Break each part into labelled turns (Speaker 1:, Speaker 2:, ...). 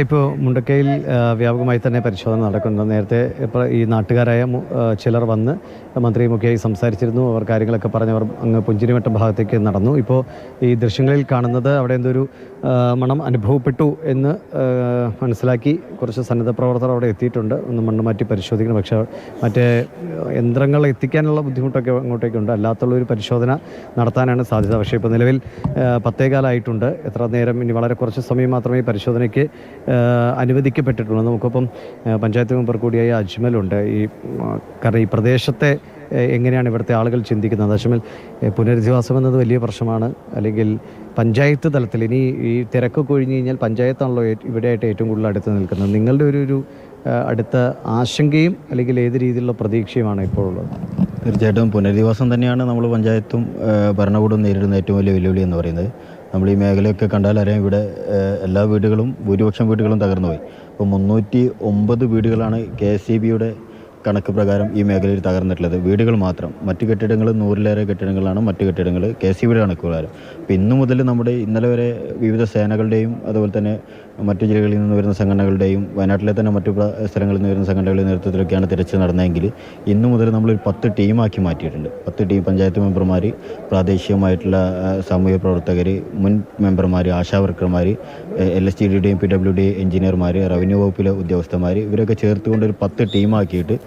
Speaker 1: ഇപ്പോൾ മുണ്ടക്കയിൽ വ്യാപകമായി തന്നെ പരിശോധന നടക്കുന്നുണ്ട്. നേരത്തെ ഇപ്പോൾ ഈ നാട്ടുകാരായ ചിലർ വന്ന് മന്ത്രിയുമൊക്കെയായി സംസാരിച്ചിരുന്നു. അവർ കാര്യങ്ങളൊക്കെ പറഞ്ഞവർ അങ്ങ് പുഞ്ചിരിമട്ടം ഭാഗത്തേക്ക് നടന്നു. ഇപ്പോൾ ഈ ദൃശ്യങ്ങളിൽ കാണുന്നത് അവിടെ എന്തൊരു മണം അനുഭവപ്പെട്ടു എന്ന് മനസ്സിലാക്കി കുറച്ച് സന്നദ്ധ പ്രവർത്തകർ അവിടെ എത്തിയിട്ടുണ്ട്. ഒന്ന് മണ്ണ് മാറ്റി പരിശോധിക്കണം. പക്ഷേ മറ്റേ യന്ത്രങ്ങൾ എത്തിക്കാനുള്ള ബുദ്ധിമുട്ടൊക്കെ അങ്ങോട്ടേക്കുണ്ട്. അല്ലാത്തുള്ള ഒരു പരിശോധന നടത്താനാണ് സാധ്യത. പക്ഷേ ഇപ്പോൾ നിലവിൽ പത്തേകാലമായിട്ടുണ്ട് എത്ര നേരം? ഇനി വളരെ കുറച്ച് സമയം മാത്രമേ പരിശോധനയ്ക്ക് ആ, അനുവദിക്കപ്പെട്ടിട്ടുള്ളൂ നമുക്കിപ്പം പഞ്ചായത്ത് മെമ്പർ കൂടിയായ അജ്മലുണ്ട് ഈ കാരണം ഈ പ്രദേശത്തെ എങ്ങനെയാണ് ഇവിടുത്തെ ആളുകൾ ചിന്തിക്കുന്നത്? അജ്മൽ പുനരധിവാസം എന്നത് വലിയ പ്രശ്നമാണ്. അല്ലെങ്കിൽ പഞ്ചായത്ത് തലത്തിൽ ഇനി ഈ തിരക്കൊക്കെ ഒഴിഞ്ഞു കഴിഞ്ഞാൽ പഞ്ചായത്താണല്ലോ ഇവിടെയായിട്ട് ഏറ്റവും കൂടുതൽ അടുത്ത് നിൽക്കുന്നത്. നിങ്ങളുടെ ഒരു ഒരു അടുത്ത ആശങ്കയും അല്ലെങ്കിൽ ഏത് രീതിയിലുള്ള പ്രതീക്ഷയുമാണ് ഇപ്പോൾ ഉള്ളത്
Speaker 2: തീർച്ചയായിട്ടും പുനരധിവാസം തന്നെയാണ് നമ്മൾ പഞ്ചായത്തും ഭരണകൂടവും നേരിടുന്ന ഏറ്റവും വലിയ വെല്ലുവിളി എന്ന് പറയുന്നത്. നമ്മൾ ഈ മേഖലയൊക്കെ കണ്ടാൽ അറിയാം ഇവിടെ എല്ലാ വീടുകളും ഭൂരിപക്ഷം വീടുകളും തകർന്നുപോയി. അപ്പോൾ മുന്നൂറ്റി ഒമ്പത് വീടുകളാണ് കെ എസ് ഇ ബിയുടെ കണക്ക് പ്രകാരം ഈ മേഖലയിൽ തകർന്നിട്ടുള്ളത്. വീടുകൾ മാത്രം. മറ്റ് കെട്ടിടങ്ങൾ നൂറിലേറെ കെട്ടിടങ്ങളാണ്. മറ്റ് കെട്ടിടങ്ങൾ കെ സി ബിയുടെ കണക്ക് പ്രകാരം അപ്പോൾ ഇന്നു മുതൽ നമ്മുടെ ഇന്നലെ വരെ വിവിധ സേനകളുടെയും അതുപോലെ തന്നെ മറ്റു ജില്ലകളിൽ നിന്ന് വരുന്ന സംഘടനകളുടെയും വയനാട്ടിലെ തന്നെ മറ്റു സ്ഥലങ്ങളിൽ നിന്ന് വരുന്ന സംഘടനകളുടെ നേതൃത്വത്തിലൊക്കെയാണ് തിരച്ചിൽ നടന്നതെങ്കിൽ ഇന്നു മുതൽ നമ്മളൊരു പത്ത് ടീമാക്കി മാറ്റിയിട്ടുണ്ട്. പത്ത് ടീം പഞ്ചായത്ത് മെമ്പർമാർ പ്രാദേശികമായിട്ടുള്ള സാമൂഹ്യ പ്രവർത്തകർ മുൻ മെമ്പർമാർ ആശാ വർക്കർമാർ എൽ എസ് ടി ഡിയുടെയും പി ഡബ്ല്യു ഡി എഞ്ചിനീയർമാർ റവന്യൂ വകുപ്പിലെ ഉദ്യോഗസ്ഥന്മാർ ഇവരൊക്കെ ചേർത്തുകൊണ്ട് ഒരു പത്ത് ടീമാക്കിയിട്ട്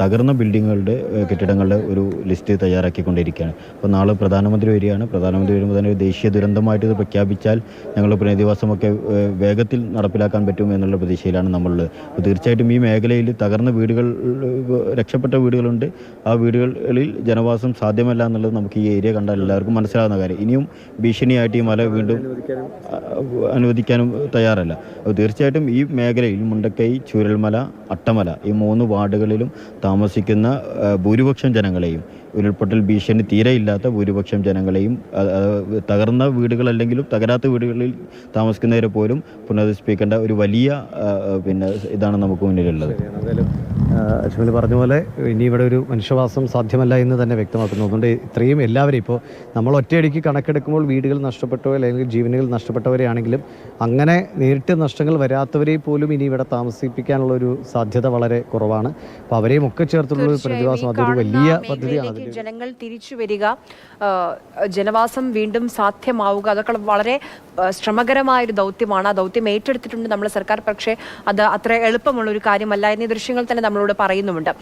Speaker 2: തകർന്ന ബിൽഡിങ്ങുകളുടെ കെട്ടിടങ്ങളുടെ ഒരു ലിസ്റ്റ് തയ്യാറാക്കിക്കൊണ്ടിരിക്കുകയാണ്. അപ്പോൾ നാളെ പ്രധാനമന്ത്രി വരികയാണ്. പ്രധാനമന്ത്രി വരുമ്പോൾ തന്നെ ഒരു ദേശീയ ദുരന്തമായിട്ട് ഇത് പ്രഖ്യാപിച്ചാൽ ഞങ്ങൾ പുനരധിവാസമൊക്കെ വേഗത്തിൽ നടപ്പിലാക്കാൻ പറ്റും എന്നുള്ള പ്രതീക്ഷയിലാണ് നമ്മളുള്ളത്. അപ്പോൾ തീർച്ചയായിട്ടും ഈ മേഖലയിൽ തകർന്ന വീടുകൾ രക്ഷപ്പെട്ട വീടുകളുണ്ട്. ആ വീടുകളിൽ ജനവാസം സാധ്യമല്ല എന്നുള്ളത് നമുക്ക് ഈ ഏരിയ കണ്ടാൽ എല്ലാവർക്കും മനസ്സിലാകുന്ന കാര്യം. ഇനിയും ഭീഷണിയായിട്ട് ഈ മല വീണ്ടും അനുവദിക്കാനും തയ്യാറല്ല. അപ്പോൾ തീർച്ചയായിട്ടും ഈ മേഖലയിൽ മുണ്ടക്കൈ ചൂരൽമല അട്ടമല ഈ മൂന്ന് വാർഡുകളിലും താമസിക്കുന്ന ഭൂരിപക്ഷം ജനങ്ങളെയും ഉരുൾപൊട്ടൽ ഭീഷണി തീരെ ഇല്ലാത്ത ഭൂരിപക്ഷം ജനങ്ങളെയും തകർന്ന വീടുകളല്ലെങ്കിലും തകരാത്ത വീടുകളിൽ താമസിക്കുന്നവരെ പോലും പുനരധിപ്പിക്കേണ്ട ഒരു വലിയ പിന്നെ ഇതാണ് നമുക്ക് മുന്നിലുള്ളത്.
Speaker 1: അശ്വിനി പറഞ്ഞ പോലെ ഇനി ഇവിടെ ഒരു മനുഷ്യവാസം സാധ്യമല്ല എന്ന് തന്നെ വ്യക്തമാക്കുന്നു. അതുകൊണ്ട് ഇത്രയും എല്ലാവരും ഇപ്പോൾ നമ്മൾ ഒറ്റയടിക്ക് കണക്കെടുക്കുമ്പോൾ വീടുകൾ നഷ്ടപ്പെട്ടവരെ അല്ലെങ്കിൽ ജീവനുകൾ നഷ്ടപ്പെട്ടവരെയാണെങ്കിലും അങ്ങനെ നേരിട്ട് നഷ്ടങ്ങൾ വരാത്തവരെ പോലും ഇനി ഇവിടെ താമസിപ്പിക്കാനുള്ള ഒരു സാധ്യത വളരെ കുറവാണ്. അപ്പോൾ അവരെയും ഒക്കെ ചേർത്തുള്ള ഒരു പ്രതിവാസം അതൊരു വലിയ പദ്ധതിയാണ്.
Speaker 3: ജനങ്ങൾ തിരിച്ചു വരിക ജനവാസം വീണ്ടും സാധ്യമാവുക അതൊക്കെ വളരെ ശ്രമകരമായ ഒരു ദൗത്യമാണ്. ആ ദൗത്യം ഏറ്റെടുത്തിട്ടുണ്ട് നമ്മുടെ സർക്കാർ. പക്ഷേ അത് അത്ര എളുപ്പമുള്ള ഒരു കാര്യമല്ല എന്നീ ദൃശ്യങ്ങൾ തന്നെ നമ്മളോട് പറയുന്നുമുണ്ട്.